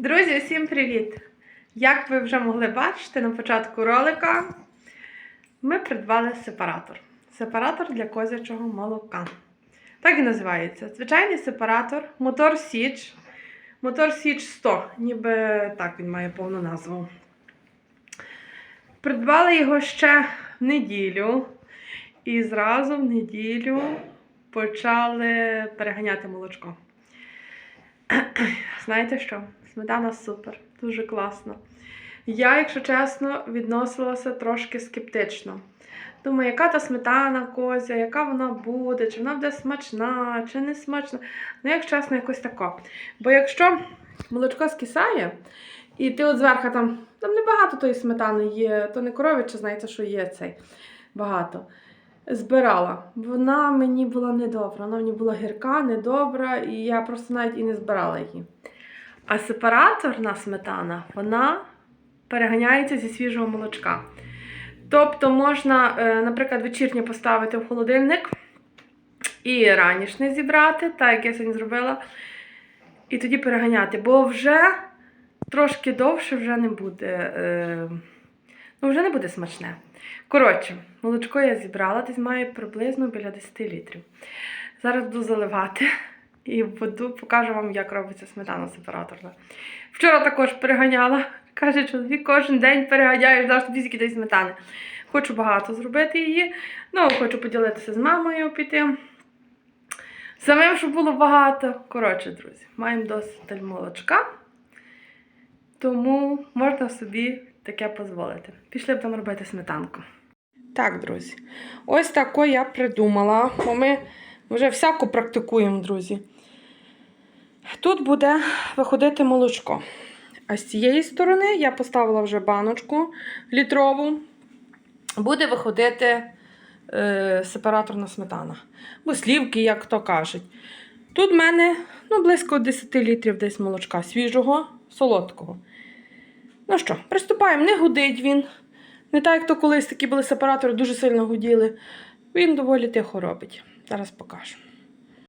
Друзі, всім привіт! Як ви вже могли бачити на початку ролика, ми придбали сепаратор. Сепаратор для козячого молока. Так і називається. Звичайний сепаратор, мотор Січ. Мотор Січ 100, ніби так він має повну назву. Придбали його ще в неділю. І зразу в неділю почали переганяти молочко. Знаєте що? Сметана супер, дуже класно. Я, якщо чесно, відносилася трошки скептично. Думаю, яка та сметана козя, яка вона буде, чи вона буде смачна, чи не смачна. Ну, як чесно, якось тако. Бо якщо молочко скисає, і ти от зверху там, там небагато тої сметани є, то не коров'яче, знаєте, що є цей багато. Збирала. Вона мені була недобра. Вона мені була гірка, недобра, і я просто навіть і не збирала її. А сепараторна сметана, вона переганяється зі свіжого молочка. Тобто можна, е, наприклад, вечірнє поставити в холодильник і ранішне зібрати, так як я сьогодні зробила, і тоді переганяти, бо вже трошки довше вже не буде. е, Ну, вже не буде смачне. Коротше, молочко я зібрала, десь має приблизно біля 10 літрів. Зараз буду заливати і буду, покажу вам, як робиться сметана сепараторна. Вчора також переганяла. Каже, чоловік кожен день переганяєш, даш тобі скільки дай сметани. Хочу багато зробити її. Ну, хочу поділитися з мамою піти. Самим, щоб було багато. Коротше, друзі, маємо досить молочка. Тому можна собі таке дозволити. Пішли будемо робити сметанку. Так, друзі. Ось тако я придумала, бо ми вже всяко практикуємо, друзі. Тут буде виходити молочко. А з цієї сторони я поставила вже баночку літрову. Буде виходити е, сепараторна сметана. Бо слівки, як то кажуть. Тут в мене ну, близько 10 літрів десь молочка свіжого, солодкого. Ну що, приступаємо, не гудить він. Не так, як то колись такі були сепаратори, дуже сильно гуділи. Він доволі тихо робить. Зараз покажу.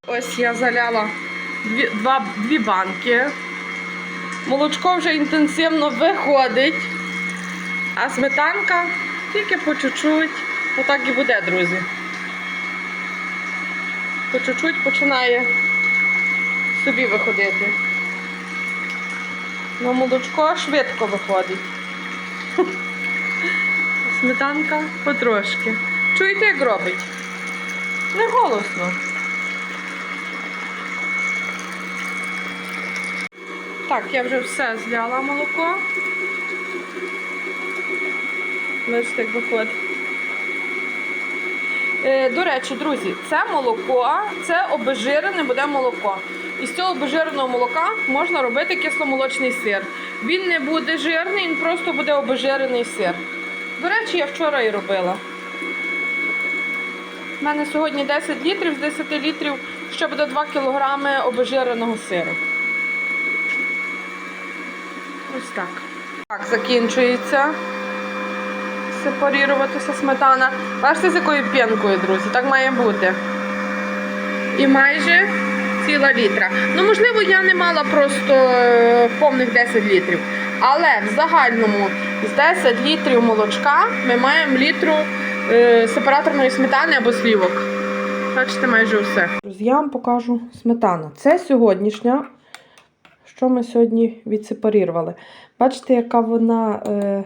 Ось я заляла дві, два, дві банки. Молочко вже інтенсивно виходить, а сметанка тільки по чуть-чуть. Отак і буде, друзі. По чуть-чуть починає собі виходити. Ну, молочко швидко виходить. Сметанка потрошки. Чуєте, як робить? Не голосно. Так, я вже все зляла молоко. Бачите, як виходить. Е, до речі, друзі, це молоко, це обезжирене буде молоко. Із цього обезжиреного молока можна робити кисломолочний сир. Він не буде жирний, він просто буде обезжирений сир. До речі, я вчора і робила. У мене сьогодні 10 літрів, з 10 літрів ще буде 2 кілограми обезжиреного сиру. Ось так. Так, закінчується сепаріруватися сметана. Бачите, з якою п'янкою, друзі, так має бути. І майже ціла літра. Ну, можливо, я не мала просто е, повних 10 літрів. Але в загальному з 10 літрів молочка ми маємо літру е, сепараторної сметани або слівок. Бачите, майже все. Друзі, я вам покажу сметану. Це сьогоднішня, що ми сьогодні відсепарірували. Бачите, яка вона е,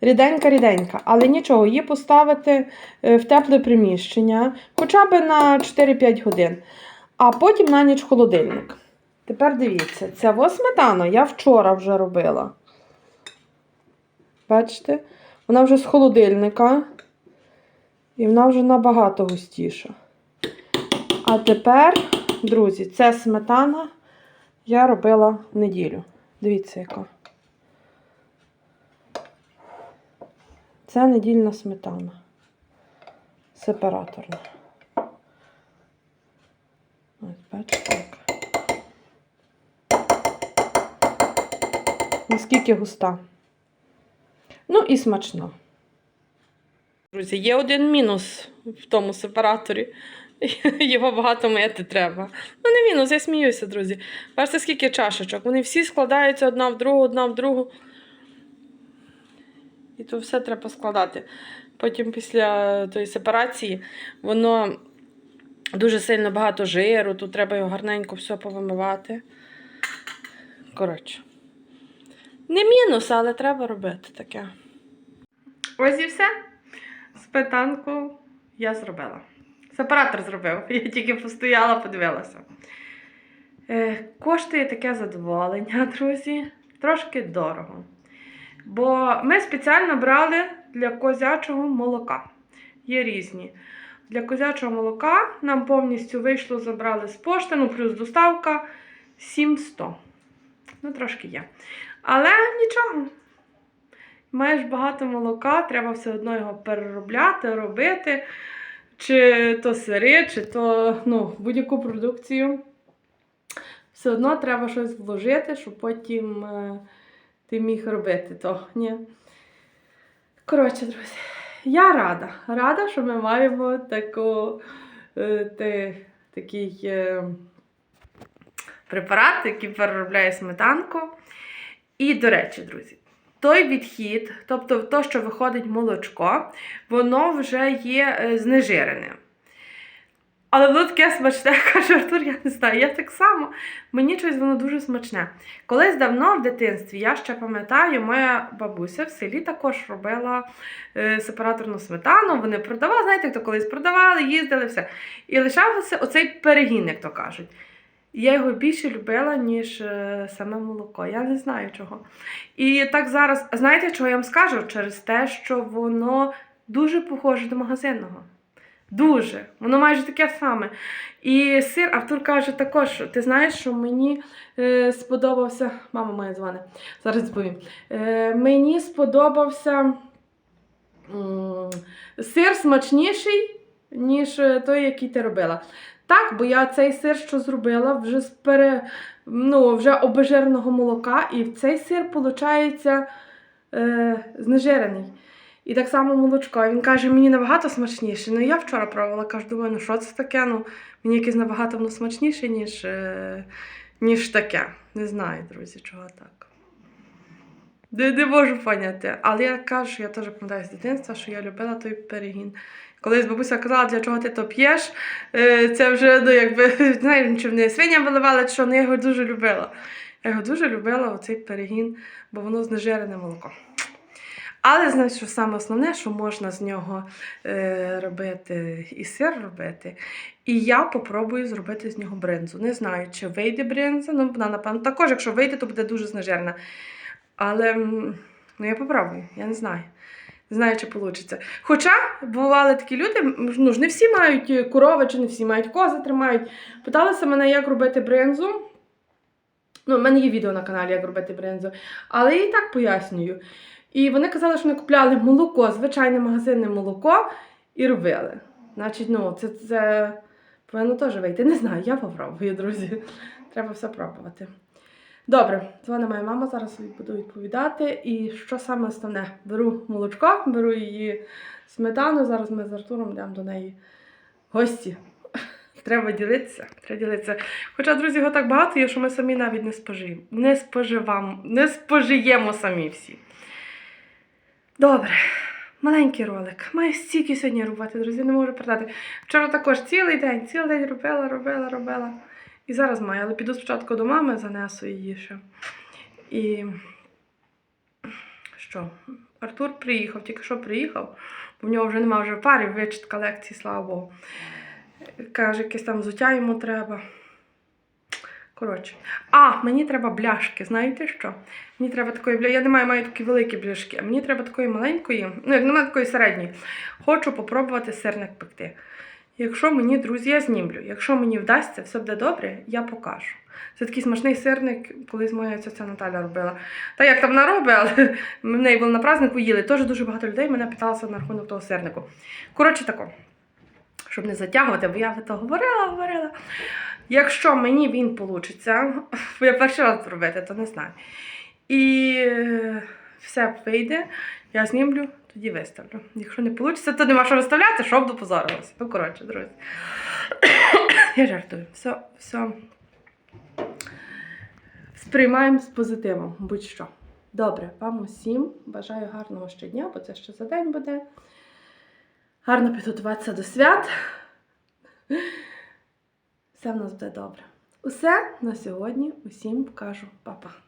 ріденька-ріденька. Але нічого, її поставити е, в тепле приміщення хоча б на 4-5 годин. А потім на ніч холодильник. Тепер дивіться, ця ось сметана я вчора вже робила. Бачите? Вона вже з холодильника. І вона вже набагато густіша. А тепер, друзі, це сметана я робила в неділю. Дивіться, яка. Це недільна сметана. Сепараторна. Ось, бачите, як. Наскільки густа. Ну і смачно. Друзі, є один мінус в тому сепараторі. Його багато мити треба. Ну, не мінус, я сміюся, друзі. Бачите, скільки чашечок. Вони всі складаються одна в другу, одна в другу. І то все треба складати. Потім після тої сепарації воно дуже сильно багато жиру, тут треба його гарненько все повимивати. Коротше. Не мінус, але треба робити таке. Ось і все. Спитанку я зробила. Сепаратор зробив. Я тільки постояла, подивилася. Е, коштує таке задоволення, друзі. Трошки дорого. Бо ми спеціально брали для козячого молока. Є різні. Для козячого молока нам повністю вийшло, забрали з пошти, ну плюс доставка 700. Ну, трошки є. Але нічого. Маєш багато молока, треба все одно його переробляти, робити. Чи то сири, чи то ну, будь-яку продукцію. Все одно треба щось вложити, щоб потім е, ти міг робити то. Ні. Коротше, друзі, я рада. Рада, що ми маємо таку, е, те, такий е, препарат, який переробляє сметанку. І, до речі, друзі, той відхід, тобто то, що виходить молочко, воно вже є е, знежирене. Але воно таке смачне, каже Артур, я не знаю, я так само. Мені щось воно дуже смачне. Колись давно в дитинстві, я ще пам'ятаю, моя бабуся в селі також робила е, сепараторну сметану. Вони продавали, знаєте, хто колись продавали, їздили, все. І лишався оцей перегін, як то кажуть. Я його більше любила, ніж е, саме молоко. Я не знаю чого. І так зараз, знаєте, чого я вам скажу? Через те, що воно дуже похоже до магазинного. Дуже. Воно майже таке саме. І сир, Артур каже також, що ти знаєш, що мені е, сподобався. Мама моя дзвони, зараз відповім. Е, мені сподобався м, сир смачніший, ніж е, той, який ти робила. Так, бо я цей сир, що зробила, вже з пере, ну, вже обезжиреного молока, і цей сир, виходить, е, знежирений. І так само молочко. Він каже, мені набагато смачніше. Ну я вчора пробувала, кажу, думаю, ну що це таке? Ну, мені якесь набагато воно смачніше, ніж, е, ніж таке. Не знаю, друзі, чого так. Не, не можу поняти. Але я кажу, я теж пам'ятаю з дитинства, що я любила той перегін. Колись бабуся казала, для чого ти то п'єш, е, це вже, ну, якби, не знаю, чи вони свиням виливали, чи що, ну я його дуже любила. Я його дуже любила, оцей перегін, бо воно знежирене молоко. Але знаєш, що саме основне, що можна з нього е, робити і сир робити. І я попробую зробити з нього бринзу. Не знаю, чи вийде бринза, ну вона, напевно, також, якщо вийде, то буде дуже знежирна. Але ну, я попробую, я не знаю. Знаю, чи вийде. Хоча бували такі люди, ну ж не всі мають е, корови, чи не всі мають кози тримають. Питалися мене, як робити бринзу. Ну, в мене є відео на каналі, як робити бринзу. Але я і так пояснюю. І вони казали, що вони купляли молоко, звичайне магазинне молоко, і робили. Значить, ну, це, це повинно теж вийти. Не знаю, я попробую, друзі. Треба все пробувати. Добре, дзвонить моя мама, зараз буду відповідати. І що саме основне? Беру молочко, беру її сметану. Зараз ми з Артуром йдемо до неї гості. Треба ділитися. Треба ділитися. Хоча, друзі, його так багато є, що ми самі навіть не спожиємо. Не споживаємо, не спожиємо самі всі. Добре, маленький ролик. Маю стільки сьогодні робити, друзі, не можу передати. Вчора також цілий день, цілий день робила, робила, робила. І зараз маю, але піду спочатку до мами, занесу її ще. І що? Артур приїхав, тільки що приїхав, бо в нього вже немає вже пари, вичитка лекції, слава Богу. Каже, якесь там взуття йому треба. Коротше. А, мені треба бляшки. Знаєте що? Мені треба такої бля. Я не маю, маю такі великі бляшки, а мені треба такої маленької, ну, як немає такої середньої. Хочу попробувати сирник пекти. Якщо мені, друзі, я знімлю. Якщо мені вдасться, все буде добре, я покажу. Це такий смачний сирник, колись моя ця Наталя робила. Та як там вона робить, але ми в неї були на празднику їли. Теж дуже багато людей мене питалося на рахунок того сирнику. Коротше тако, щоб не затягувати, бо я би то говорила, говорила. Якщо мені він вийде, бо я перший раз робити, то не знаю. І е, все вийде, я знімлю, тоді виставлю. Якщо не вийде, то нема що виставляти, щоб допозорилося. Ну, коротше, друзі. Я жартую. Все, все. Сприймаємо з позитивом, будь-що. Добре, вам усім бажаю гарного щодня, бо це ще за день буде. Гарно підготуватися до свят. Все в нас буде добре. Усе на сьогодні. Усім кажу па-па.